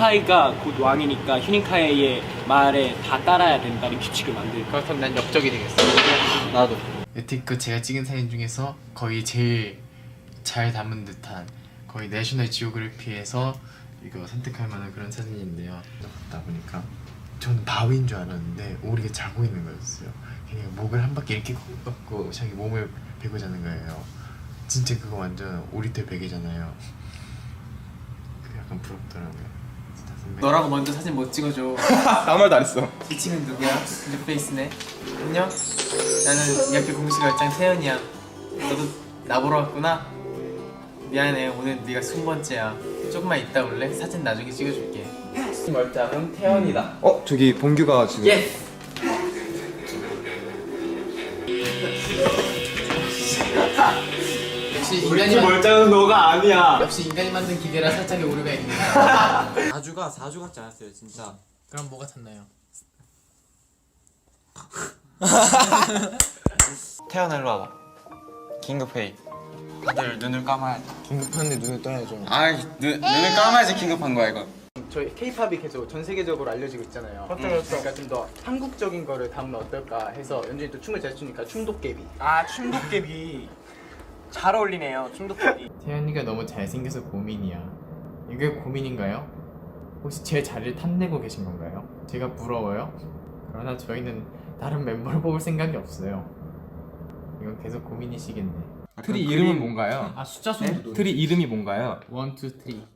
휴닝카이가 곧 왕이니까 휴닝카이의 말에 다 따라야 된다는 규칙을 만들 그렇다면 난 역적이 되겠어. 나도. 여태껏 제가 찍은 사진 중에서 거의 제일 잘 담은 듯한 거의 내셔널 지오그래피에서 이거 선택할 만한 그런 사진인데요. 걷다 보니까 저는 바위인 줄 알았는데 오리가 자고 있는 거였어요. 그냥 목을 한 바퀴 이렇게 꺾고 자기 몸을 베고 자는 거예요. 진짜 그거 완전 오리털 베개잖아요. 그 약간 부럽더라고요. 너라고 먼저 사진 못 찍어줘. 아무 말도 안 했어. 이 친구는 누구야? 뉴페이스네. 안녕. 나는 이 학교 공식 열장 태연이야. 너도 나 보러 왔구나. 미안해. 오늘 네가 스무 번째야. 조금만 이따 올래? 사진 나중에 찍어줄게. 멀짱은 태연이다. 어 저기 봉규가 지금 역시 인간이 만, 멀짱은 너가 아니야. 역시 인간이 만든 기계라 살짝의 오류가 있네요. 사주가 사주 같지 않았어요 진짜 그럼 뭐가 탔나요? 태연아 일로 와봐 긴급회의 다들 눈을 감아야지 긴급한데 눈을 떠야죠. 아이 눈, 눈을 감아야지 긴급한 거야 이건 저희 케이팝이 계속 전 세계적으로 알려지고 있잖아요. 그러니까 좀 더 한국적인 거를 담으면 어떨까 해서 연준이 또 춤을 잘 추니까 춤도깨비. 아 충독개비 잘 어울리네요 충독개비 태연이가 너무 잘생겨서 고민이야. 이게 고민인가요? 혹시 제 자리를 탐내고 계신 건가요? 제가 부러워요? 그러나 저희는 다른 멤버를 뽑을 생각이 없어요. 이건 계속 고민이시겠네. 트리 이름은 뭔가요? 아 숫자 순도 트리 이름이 뭔가요? 원, 투, 쓰리.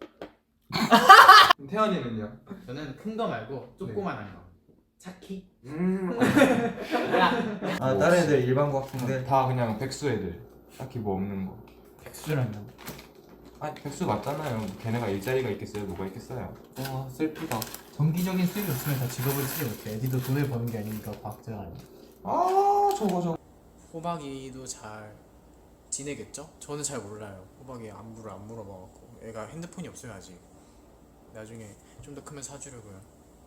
태연이는요? 저는 큰 거 말고 조그만한 거. 차키. 아 다른 애들 일반고학생들 다 그냥 백수 애들. 딱히 뭐 없는 거. 백수라뇨. 아 백수 맞잖아요. 뭐 걔네가 일자리가 있겠어요? 뭐가 있겠어요? 와 슬프다 정기적인 수입이 없으면 다 직업을 쓰지 못해. 니도 돈을 버는 게 아니니까 과학자가 아니야. 아 저거 저거. 호박이도 잘 지내겠죠? 저는 잘 몰라요. 호박이 안부를 안 물어봐갖고 애가 핸드폰이 없어요 아직. 나중에 좀 더 크면 사주려고요.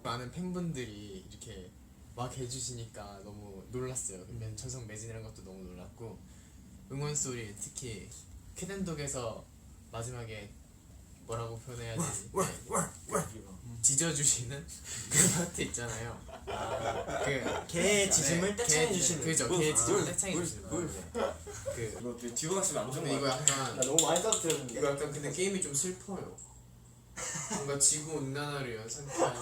많은 팬분들이 이렇게 막 해주시니까 너무 놀랐어요. 그러면 전성 매진이라는 것도 너무 놀랐고 응원 소리 특히 캐덴독에서 마지막에 뭐라고 표현해야 되지? 네. 짖어주시는 그 파트 있잖아요. 그개 네, 개 짖- 그죠 개 짖음을 떼창해 주시는 거그 뒤로 갔으면 안 근데 이거 약간 너무 많이 따뜻해 이거 약간 근데 게임이 좀 슬퍼요. 뭔가 지구 온난화를 연상케 하는